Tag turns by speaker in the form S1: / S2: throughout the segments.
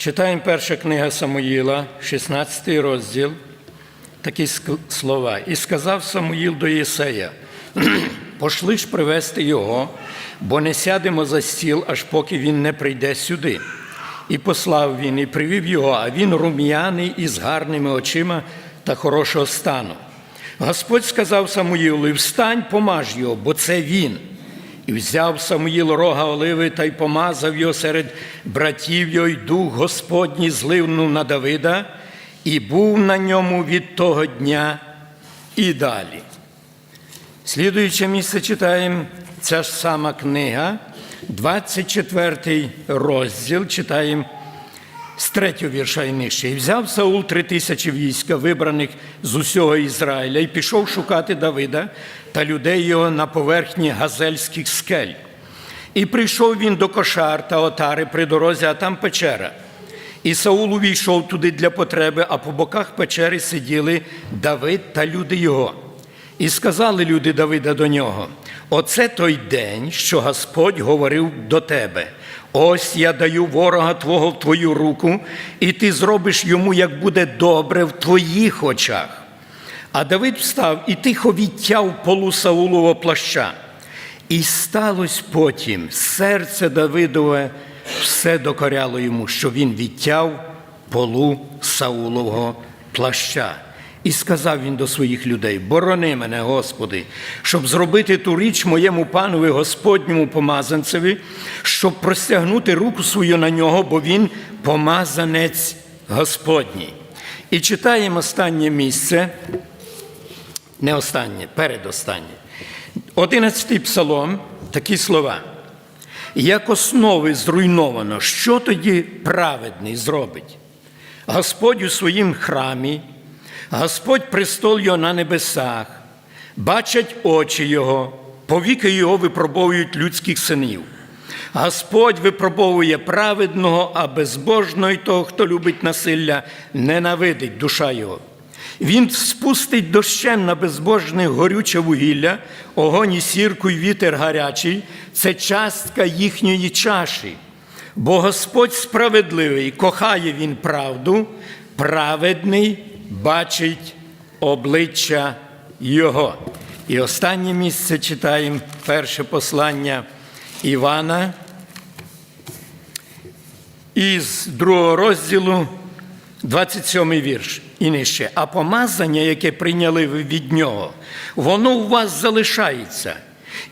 S1: Читаємо перша книга Самуїла, 16 розділ, такі слова. І сказав Самуїл до Єсея: пошли ж привести його, бо не сядемо за стіл, аж поки він не прийде сюди. І послав він, і привів його, а він рум'яний із гарними очима та хорошого стану. Господь сказав Самуїлу: встань, помаж його, бо це він. І взяв Самуїл рога оливи та й помазав його серед братів його, й дух Господній зливнув на Давида, і був на ньому від того дня і далі. Слідуюче місце читаємо ця ж сама книга, 24 розділ, читаємо з третього вірша і нижче. І взяв Саул три тисячі війська, вибраних з усього Ізраїля, і пішов шукати Давида та людей його на поверхні газельських скель. І прийшов він до кошар та отари при дорозі, а там печера. І Саул увійшов туди для потреби, а по боках печери сиділи Давид та люди його. І сказали люди Давида до нього: Оце той день, що Господь говорив до тебе. Ось я даю ворога твого в твою руку, і ти зробиш йому, як буде добре в твоїх очах. А Давид встав і тихо відтяв полу Саулового плаща. І сталося потім серце Давидове все докоряло йому, що він відтяв полу Саулового плаща. І сказав він до своїх людей: Борони мене, Господи, щоб зробити ту річ моєму панові Господньому помазанцеві, щоб простягнути руку свою на нього, бо він помазанець Господній. І читаємо останнє місце, не останнє, передостаннє. Одинадцятий псалом, такі слова. Як основи зруйновано, що тоді праведний зробить? Господь у своїм храмі, Господь престол його на небесах, бачать очі Його, повіки Його випробовують людських синів. Господь випробовує праведного, а безбожного й того, хто любить насилля, ненавидить душа Його. Він спустить дощем на безбожних горюче вугілля, огонь і сірку й вітер гарячий це частка їхньої чаші. Бо Господь справедливий, кохає Він правду, праведний бачить обличчя Його. І останнє місце читаємо перше послання Івана із другого розділу, 27 вірш і нижче. А помазання, яке прийняли ви від нього, воно у вас залишається.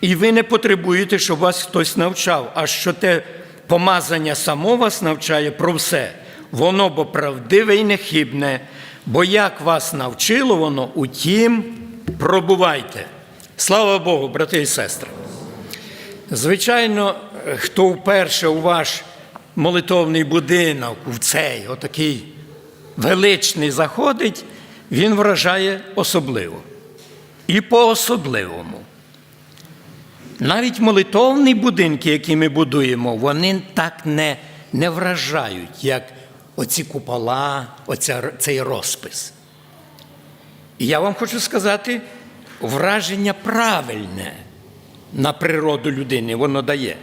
S1: І ви не потребуєте, щоб вас хтось навчав, а що те помазання само вас навчає про все. Воно бо правдиве і нехибне, бо як вас навчило воно, утім, пробувайте. Слава Богу, брати і сестри. Звичайно, хто вперше у ваш молитовний будинок, в цей отакий величний заходить, він вражає особливо. І по-особливому. Навіть молитовні будинки, які ми будуємо, вони так не, не вражають, як оці купола, оця, цей розпис. І я вам хочу сказати, враження правильне на природу людини воно дає.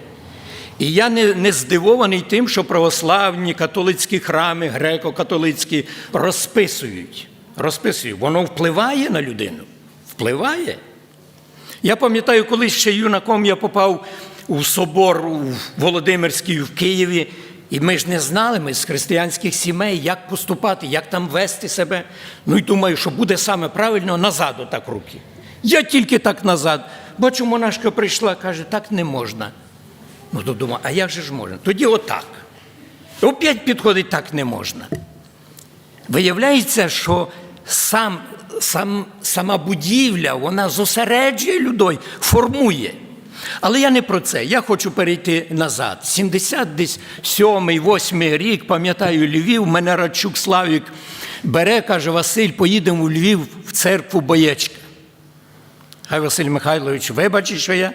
S1: І я не, не здивований тим, що православні католицькі храми, греко-католицькі розписують. Розписують. Воно впливає на людину. Впливає. Я пам'ятаю, коли ще юнаком я попав у собор у Володимирський в Києві, і ми ж не знали, ми з християнських сімей, як поступати, як там вести себе. Ну і думаю, що буде саме правильно назад отак руки. Я тільки так назад. Бачу, монашка прийшла, каже, так не можна. Ну, то думаю, а як же ж можна? Тоді отак. Опять підходить, так не можна. Виявляється, що сам, сам, сама будівля, вона зосереджує людей, формує. Але я не про це. Я хочу перейти назад. 77-й, 8 рік, пам'ятаю, Львів, мене Радчук Славік бере, каже, Василь, поїдемо у Львів в церкву Боєчка. Хай Василь Михайлович, вибачить, що я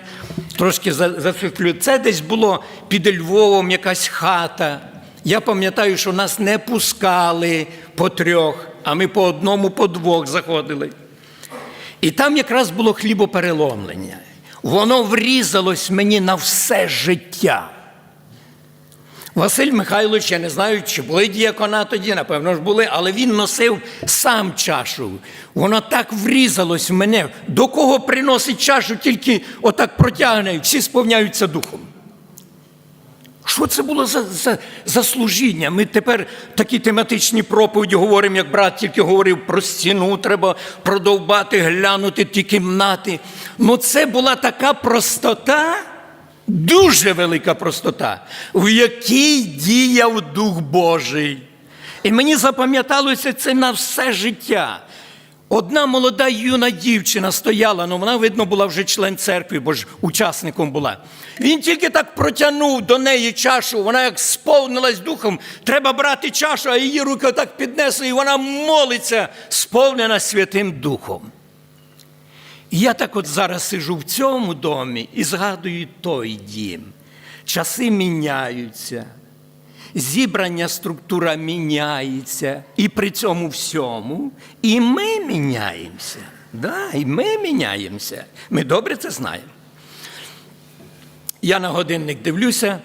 S1: трошки за- Це десь було під Львовом якась хата. Я пам'ятаю, що нас не пускали по трьох, а ми по одному, по двох заходили. І там якраз було хлібопереломлення. Воно врізалось мені на все життя. Василь Михайлович, я не знаю, чи були діякона тоді, напевно ж були, але він носив сам чашу. Воно так врізалось в мене. До кого приносить чашу, тільки отак протягне, всі сповняються духом. Що це було за, за, за служіння? Ми тепер такі тематичні проповіді говоримо, як брат тільки говорив про стіну, треба продовбати, глянути ті кімнати. Ну це була така простота, дуже велика простота, в якій діяв Дух Божий. І мені запам'яталося це на все життя. Одна молода юна дівчина стояла, ну вона, видно, була вже член церкви, бо ж учасником була. Він тільки так протягнув до неї чашу, вона як сповнилась духом, треба брати чашу, а її руки так піднесли, і вона молиться, сповнена Святим Духом. І я так от зараз сижу в цьому домі і згадую той дім. Часи міняються, зібрання структура міняється, і при цьому всьому і ми міняємося. Да, і ми міняємося. Ми добре це знаємо. Я на годинник дивлюся.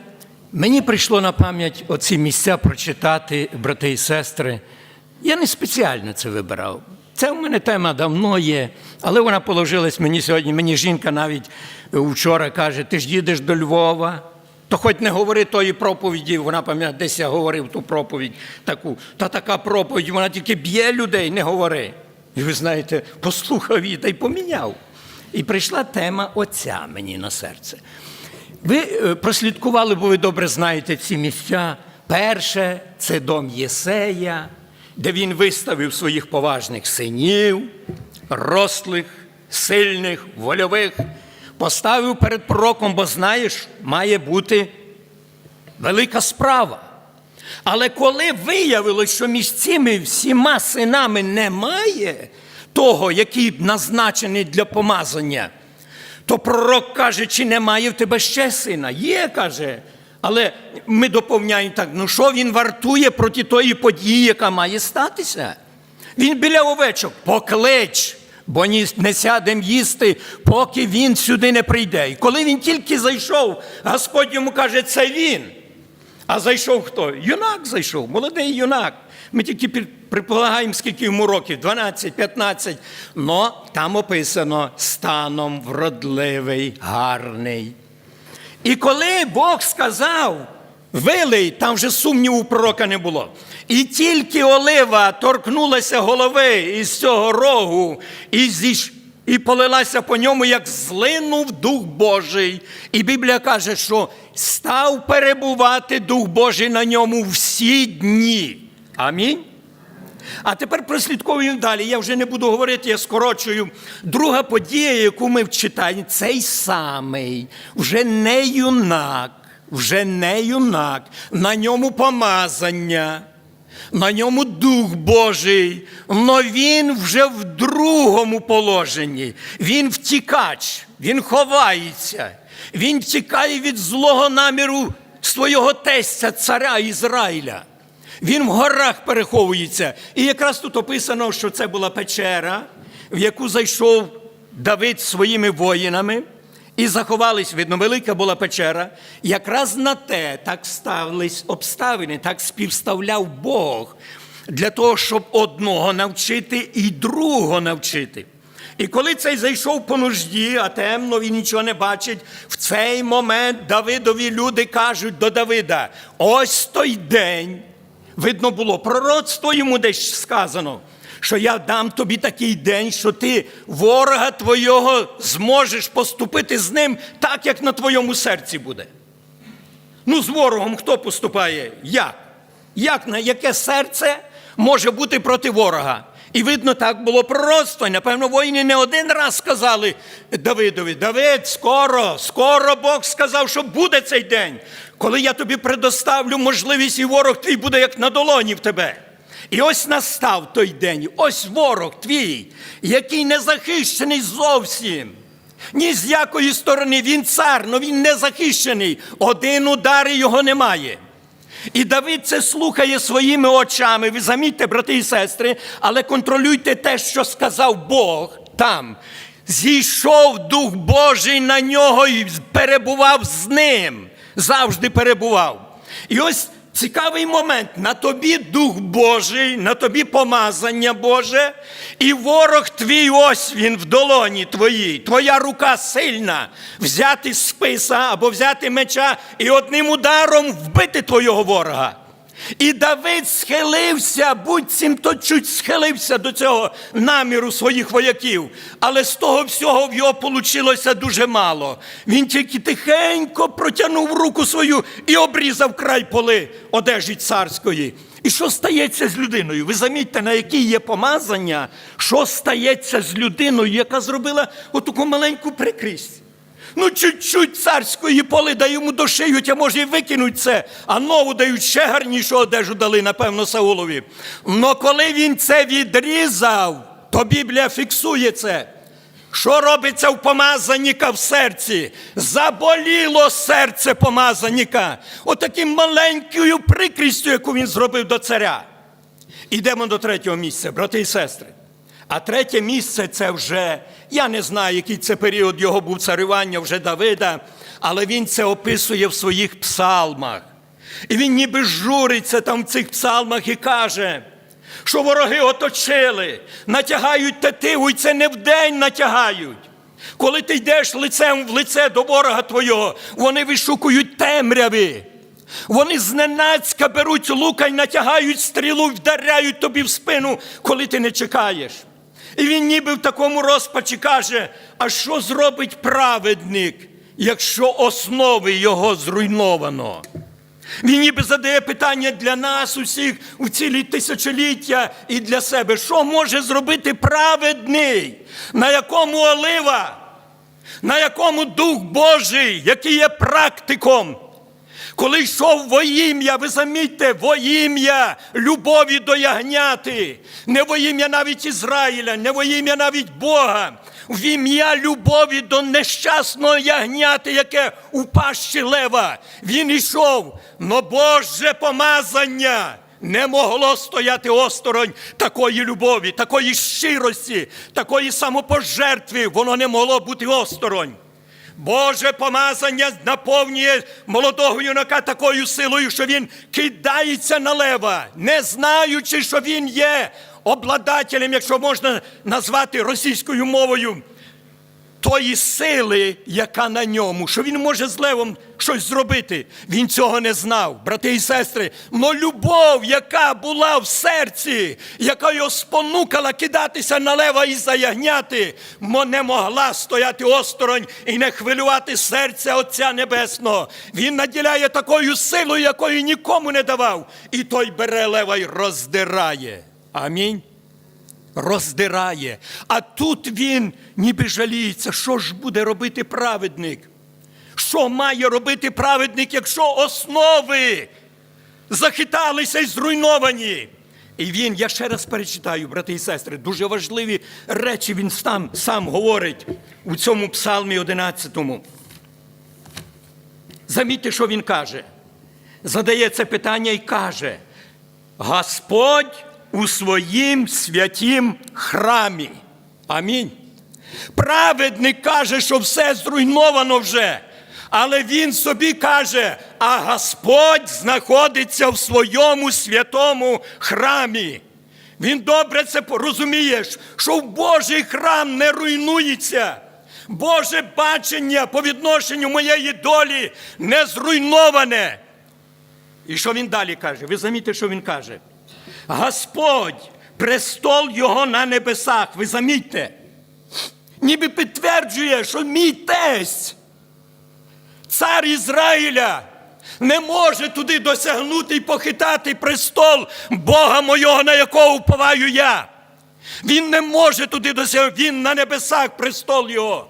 S1: Мені прийшло на пам'ять оці місця прочитати, брати і сестри. Я не спеціально це вибирав. Це в мене тема давно є, але вона положилась мені сьогодні. Мені жінка навіть вчора каже: ти ж їдеш до Львова, то хоч не говори тої проповіді, вона пам'ятає, десь я говорив ту проповідь таку. Та така проповідь, вона тільки б'є людей, не говори. І ви знаєте, послухав її та й поміняв. І прийшла тема Отця мені на серце. Ви е, прослідкували, бо ви добре знаєте ці місця. Перше це дом Єсея, де він виставив своїх поважних синів, рослих, сильних, вольових, поставив перед пророком, бо знаєш, має бути велика справа. Але коли виявилось, що між цими всіма синами немає того, який назначений для помазання, то пророк каже, чи немає в тебе ще сина? Є, каже. Але ми доповняємо так: ну що він вартує проти тої події, яка має статися? Він біля овечок, поклич, бо не сядем їсти, поки він сюди не прийде. І коли він тільки зайшов, Господь йому каже, це він. А зайшов хто? Юнак зайшов, молодий юнак. Ми тільки предполагаємо, скільки йому років, 12-15. Но там описано станом вродливий, гарний. І коли Бог сказав, вилий, там вже сумніву пророка не було. І тільки олива торкнулася голови із цього рогу, і, зіш... і полилася по ньому, як злинув Дух Божий. І Біблія каже, що став перебувати Дух Божий на ньому всі дні. Амінь. А тепер прослідковуємо далі. Я вже не буду говорити, я скорочую. Друга подія, яку ми читаємо, цей самий, вже не юнак, вже не юнак, на ньому помазання, на ньому Дух Божий, но він вже в другому положенні. Він втікач, він ховається, він втікає від злого наміру свого тестя, царя Ізраїля. Він в горах переховується. І якраз тут описано, що це була печера, в яку зайшов Давид своїми воїнами, і заховались, видно, велика була печера. Якраз на те так ставились обставини, так співставляв Бог для того, щоб одного навчити і другого навчити. І коли цей зайшов по нужді, а темно він нічого не бачить, в цей момент Давидові люди кажуть до Давида: ось той день. Видно було, пророцтво йому десь сказано, що я дам тобі такий день, що ти ворога твого зможеш поступити з ним так, як на твоєму серці буде. Ну, з ворогом хто поступає? Як? Як на яке серце може бути проти ворога? І видно, так було пророцтво. І, напевно, воїни не один раз сказали Давидові: Давид, скоро, скоро Бог сказав, що буде цей день, коли я тобі предоставлю можливість, і ворог твій буде як на долоні в тебе. І ось настав той день, ось ворог твій, який не захищений зовсім. Ні з якої сторони він цар, але він не захищений. Один удар його немає. І Давид це слухає своїми очами. Ви замітьте, брати і сестри, але контролюйте те, що сказав Бог там. Зійшов Дух Божий на нього і перебував з ним. Завжди перебував.
S2: І ось цікавий момент: на тобі Дух Божий, на тобі помазання Боже, і ворог твій ось він в долоні твоїй, твоя рука сильна, взяти списа або взяти меча і одним ударом вбити твого ворога. І Давид схилився, буцім то чуть схилився до цього наміру своїх вояків. Але з того всього в його вийшло дуже мало. Він тільки тихенько протягнув руку свою і обрізав край поли одежі царської. І що стається з людиною? Ви замітьте, на якій є помазання, що стається з людиною, яка зробила отаку маленьку прикрість. Ну, чуть-чуть царської поли да йому дошиють, а може і викинуть це, а нову дають ще гарнішу одежу дали, напевно, Саулові. Но коли він це відрізав, то Біблія фіксує це. Що робиться в помазанника в серці? Заболіло серце помазанника. Отаким маленькою прикрістю, яку він зробив до царя. Ідемо до третього місця, брати і сестри. А третє місце це вже, я не знаю, який це період його був царювання вже Давида, але він це описує в своїх псалмах. І він ніби журиться там в цих псалмах і каже, що вороги оточили, натягають тетиву, і це не вдень натягають. Коли ти йдеш лицем в лице до ворога твого, вони вишукують темряви. Вони зненацька беруть лука й натягають стрілу, вдаряють тобі в спину, коли ти не чекаєш. І він ніби в такому розпачі каже: а що зробить праведник, якщо основи його зруйновано? Він ніби задає питання для нас, усіх у цілі тисячоліття і для себе. Що може зробити праведний, на якому олива, на якому Дух Божий, який є практиком? Коли йшов во ім'я, ви замітьте, во ім'я любові до ягняти, не во ім'я навіть Ізраїля, не во ім'я навіть Бога, в ім'я любові до нещасного ягняти, яке у пащі лева. Він йшов, но Боже помазання. Не могло стояти осторонь такої любові, такої щирості, такої самопожертви, воно не могло бути осторонь. Боже помазання наповнює молодого юнака такою силою, що він кидається на лева, не знаючи, що він є обладателем, якщо можна назвати російською мовою, тої сили, яка на ньому, що він може з левом щось зробити. Він цього не знав, брати і сестри. Но любов, яка була в серці, яка його спонукала кидатися на лева і заягняти, не могла стояти осторонь і не хвилювати серця Отця Небесного. Він наділяє такою силою, якої нікому не давав. І той бере лева й роздирає. Амінь роздирає. А тут він ніби жаліється, що ж буде робити праведник? Що має робити праведник, якщо основи захиталися і зруйновані? І він, я ще раз перечитаю, брати і сестри, дуже важливі речі він сам, сам говорить у цьому псалмі 11. Замітьте, що він каже. Задає це питання і каже: Господь у своїм святім храмі. Амінь. Праведник каже, що все зруйновано вже. Але він собі каже, а Господь знаходиться в своєму святому храмі. Він добре це розуміє, що в Божий храм не руйнується. Боже бачення по відношенню моєї долі не зруйноване. І що він далі каже? Ви замітьте, що він каже? Господь, престол його на небесах, ви замітьте, ніби підтверджує, що мій тесть, цар Ізраїля, не може туди досягнути і похитати престол Бога мого, на якого вповаю я. Він не може туди досягнути, він на небесах престол його.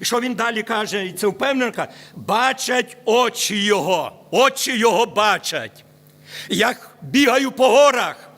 S2: І що він далі каже, і це впевнено, каже, бачать очі його, очі його бачать. Як бігаю по горах,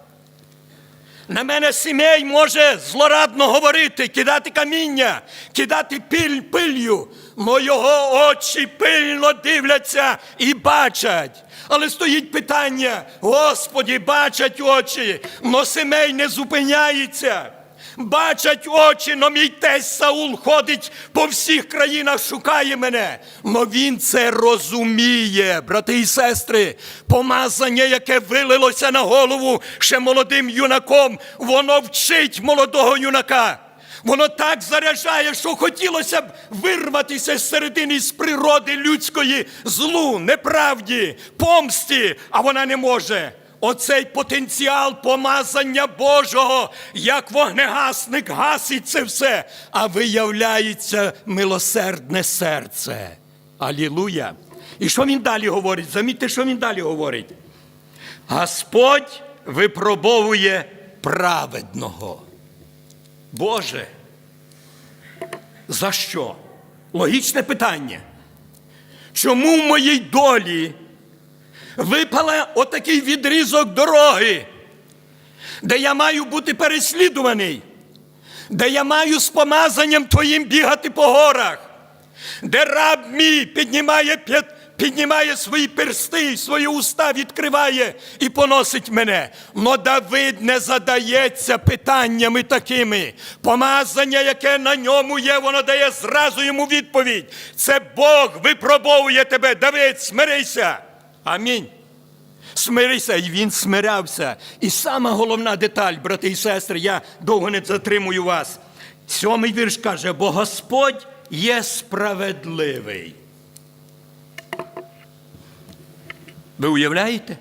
S2: на мене сімей може злорадно говорити, кидати каміння, кидати пиль, пилью, но його очі пильно дивляться і бачать. Але стоїть питання: Господі, бачать очі, но сімей не зупиняється. Бачать очі, но мій тесть Саул ходить по всіх країнах, шукає мене. Но він це розуміє, брати і сестри. Помазання, яке вилилося на голову ще молодим юнаком, воно вчить молодого юнака. Воно так заряджає, що хотілося б вирватися з середини з природи людської злу, неправді, помсті, а вона не може. Оцей потенціал помазання Божого, як вогнегасник гасить це все, а виявляється милосердне серце. Алілуя! І що він далі говорить? Замітьте, що він далі говорить. Господь випробовує праведного. Боже, за що? Логічне питання. Чому в моїй долі випала отакий відрізок дороги, де я маю бути переслідуваний, де я маю з помазанням твоїм бігати по горах, де раб мій піднімає, піднімає свої персти, свої уста відкриває і поносить мене. Но Давид не задається питаннями такими. Помазання, яке на ньому є, воно дає зразу йому відповідь. Це Бог випробовує тебе. Давид, смирися. Амінь. Смирися, і він смирявся. І сама головна деталь, брати і сестри, я довго не затримую вас. Сьомий вірш каже, бо Господь є справедливий. Ви уявляєте?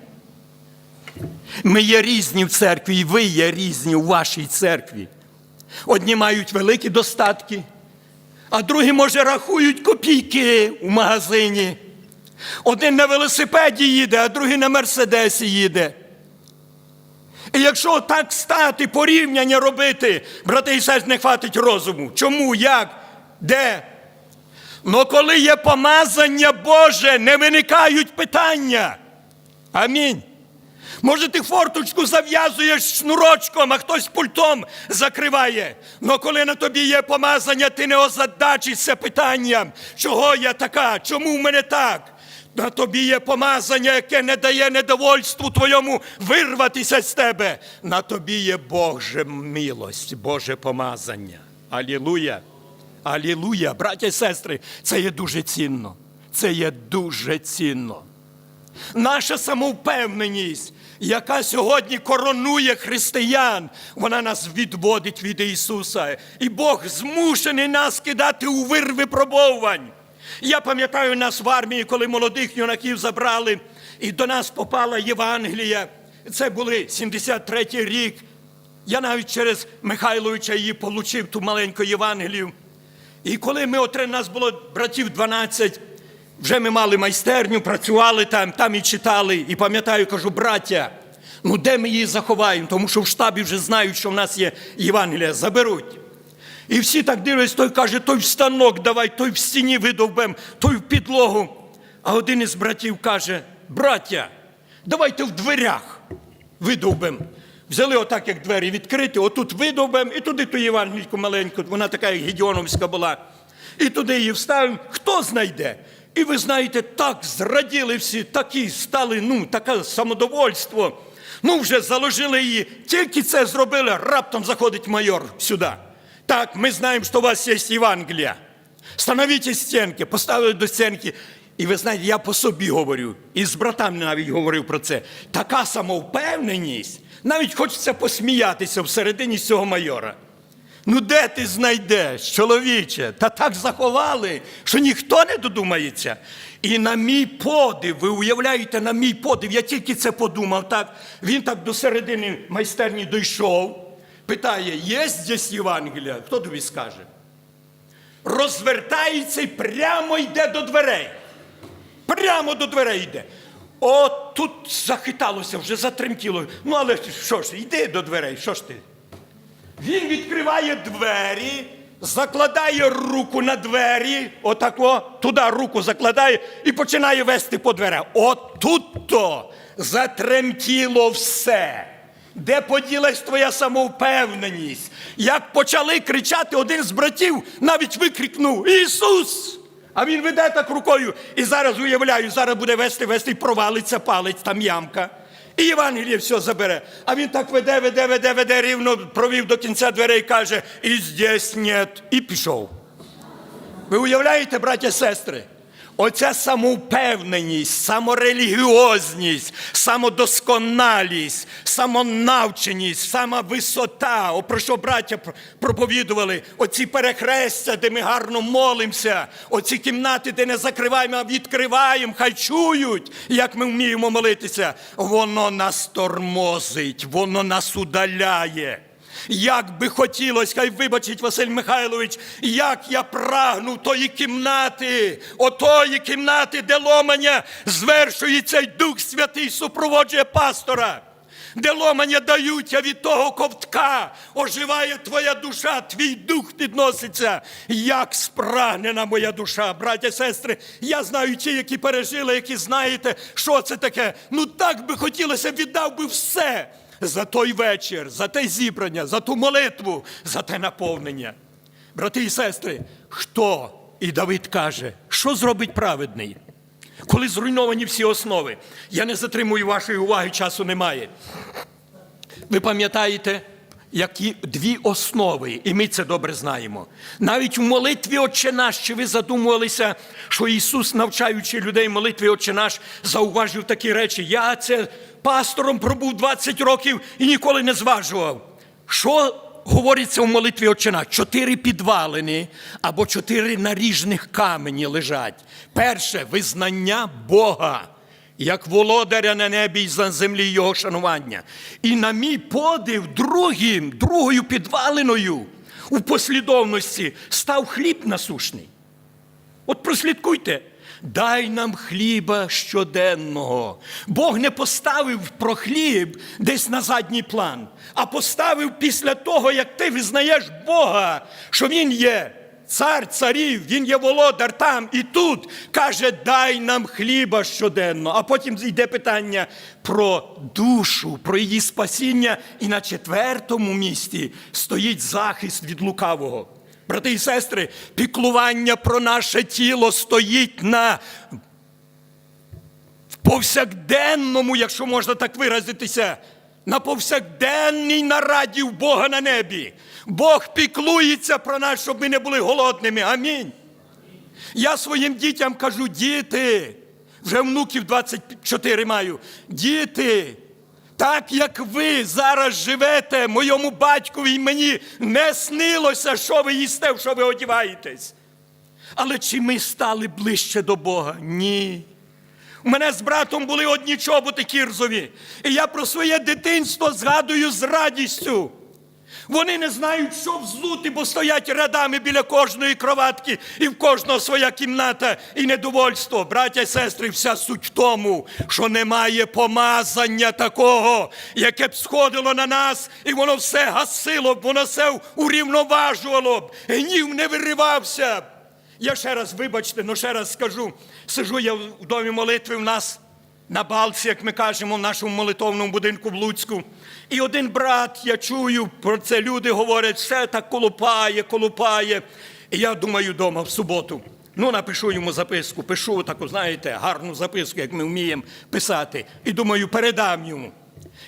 S2: Ми є різні в церкві, і ви є різні у вашій церкві. Одні мають великі достатки, а другі, може, рахують копійки у магазині. Один на велосипеді їде, а другий на мерседесі їде. І якщо так стати, порівняння робити, брати і сестри, не хватить розуму. Чому, як, де? Но коли є помазання Боже, не виникають питання. Амінь. Може, ти форточку зав'язуєш шнурочком, а хтось пультом закриває. Но коли на тобі є помазання, ти не озадачишся питанням, чого я така, чому в мене так. На тобі є помазання, яке не дає недовольству твоєму вирватися з тебе. На тобі є Боже милость, Боже помазання. Алілуя! Алілуя! Браття і сестри, це є дуже цінно. Це є дуже цінно. Наша самовпевненість, яка сьогодні коронує християн, вона нас відводить від Ісуса. І Бог змушений нас кидати у вир випробовувань. Я пам'ятаю нас в армії, коли молодих юнаків забрали, і до нас попала Євангелія. Це були 73-й рік. Я навіть через Михайловича її получив, ту маленьку Євангелію. І коли ми отри, нас було братів 12, вже ми мали майстерню, працювали там, там і читали. І пам'ятаю, кажу, браття, ну де ми її заховаємо? Тому що в штабі вже знають, що в нас є Євангелія, заберуть. І всі так дивляться, той каже, той в станок давай, той в стіні видовбем, той в підлогу. А один із братів каже: браття, давайте в дверях видовбем. Взяли отак, як двері відкриті, отут видовбем, і туди ту Євангельку маленьку, вона така, як Гедіоновська була. І туди її вставимо, хто знайде. І ви знаєте, так зраділи всі, такі стали, ну, таке самодовольство. Ну, вже заложили її, тільки це зробили, раптом заходить майор сюди. Так, ми знаємо, що у вас є Євангелія. Становіть стінки, поставили до стінки. І ви знаєте, я по собі говорю, і з братами навіть говорив про це. Така самовпевненість, навіть хочеться посміятися всередині цього майора. Ну, де ти знайдеш, чоловіче? Та так заховали, що ніхто не додумається. І на мій подив, ви уявляєте, на мій подив, я тільки це подумав, так. Він так до середини майстерні дійшов, питає: є здесь Євангелія? Хто тобі скаже? Розвертається і прямо йде до дверей. Прямо до дверей йде. От тут захиталося, вже затремтіло. Ну, але що ж, йди до дверей, що ж ти? Він відкриває двері, закладає руку на двері, отако, туди руку закладає і починає вести по дверях. От тут-то затремтіло все. Де поділась твоя самовпевненість? Як почали кричати, один з братів навіть викрикнув Ісус! А він веде так рукою. І зараз уявляю, зараз буде вести, вести, провалиться палець, там ямка. І Євангеліє все забере. А він так веде, веде, веде, веде, рівно провів до кінця дверей і каже, і здесь нет. І пішов. Ви уявляєте, браття сестри? Оця самовпевненість, саморелігіозність, самодосконалість, самонавченість, сама висота, о, про що браття проповідували, оці перехрестя, де ми гарно молимося, оці кімнати, де не закриваємо, а відкриваємо, хай чують, як ми вміємо молитися. Воно нас тормозить, воно нас удаляє. Як би хотілося, хай вибачить Василь Михайлович, як я прагну тої кімнати, отої кімнати, де ломання звершується й Дух Святий супроводжує пастора, де ломання дають, а від того ковтка оживає твоя душа, твій дух підноситься. Як спрагнена моя душа, браття, сестри, я знаю ті, які пережили, які знаєте, що це таке. Ну так би хотілося, віддав би все за той вечір, за те зібрання, за ту молитву, за те наповнення. Брати і сестри, хто? І Давид каже, що зробить праведний? Коли зруйновані всі основи, я не затримую вашої уваги, часу немає. Ви пам'ятаєте, які дві основи, і ми це добре знаємо. Навіть в молитві Отче наш, чи ви задумувалися, що Ісус, навчаючи людей молитві Отче наш, зауважив такі речі. Я це пастором пробув 20 років і ніколи не зважував. Що говориться в молитві Отче наш? Чотири підвалини або чотири наріжних камені лежать. Перше визнання Бога як володаря на небі і на землі його шанування. І на мій подив, другим, другою підвалиною у послідовності став хліб насушний. От прослідкуйте. Дай нам хліба щоденного. Бог не поставив про хліб десь на задній план, а поставив після того, як ти визнаєш Бога, що Він є цар царів, Він є володар там і тут. Каже, дай нам хліба щоденно. А потім йде питання про душу, про її спасіння. І на четвертому місці стоїть захист від лукавого. Брати і сестри, піклування про наше тіло стоїть на повсякденному, якщо можна так виразитися, на повсякденній нараді в Бога на небі. Бог піклується про нас, щоб ми не були голодними. Амінь. Я своїм дітям кажу, діти, вже внуків 24 маю. Діти, так як ви зараз живете, моєму батькові і мені не снилося, що ви їсте, що ви одіваєтесь. Але чи ми стали ближче до Бога? Ні. У мене з братом були одні чоботи кірзові. І я про своє дитинство згадую з радістю. Вони не знають, що взути, бо стоять рядами біля кожної кроватки, і в кожного своя кімната і недовольство. Браття і сестри, вся суть в тому, що немає помазання такого, яке б сходило на нас, і воно все гасило б, воно все урівноважувало б, гнів не виривався. б. Я ще раз, вибачте, ну ще раз скажу, сижу я в домі молитви в нас на балці, як ми кажемо, в нашому молитовному будинку в Луцьку. І один брат, я чую, про це люди говорять, все так колупає, колупає. І я думаю вдома в суботу. Ну, напишу йому записку, пишу таку, знаєте, гарну записку, як ми вміємо писати. І думаю, передам йому.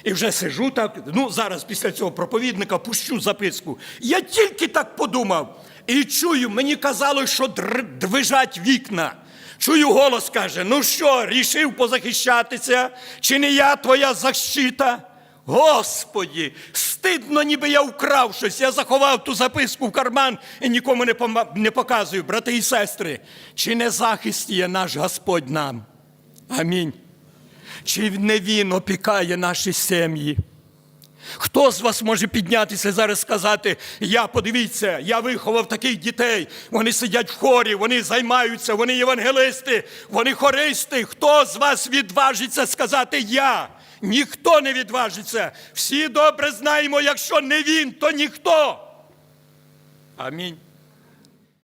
S2: І вже сижу так, ну зараз після цього проповідника пущу записку. Я тільки так подумав. І чую, мені казали, що движать вікна. Чую, голос каже: ну що, рішив позахищатися? Чи не я твоя защита? Господі, стидно, ніби я вкрав щось. Я заховав ту записку в карман і нікому не, не показую, брати і сестри. Чи не захист є наш Господь нам? Амінь. Чи не Він опікає наші сім'ї? Хто з вас може піднятися зараз сказати, я подивіться, я виховав таких дітей, вони сидять в хорі, вони займаються, вони євангелисти, вони хористи. Хто з вас відважиться сказати я? Ніхто не відважиться. Всі добре знаємо, якщо не він, то ніхто. Амінь.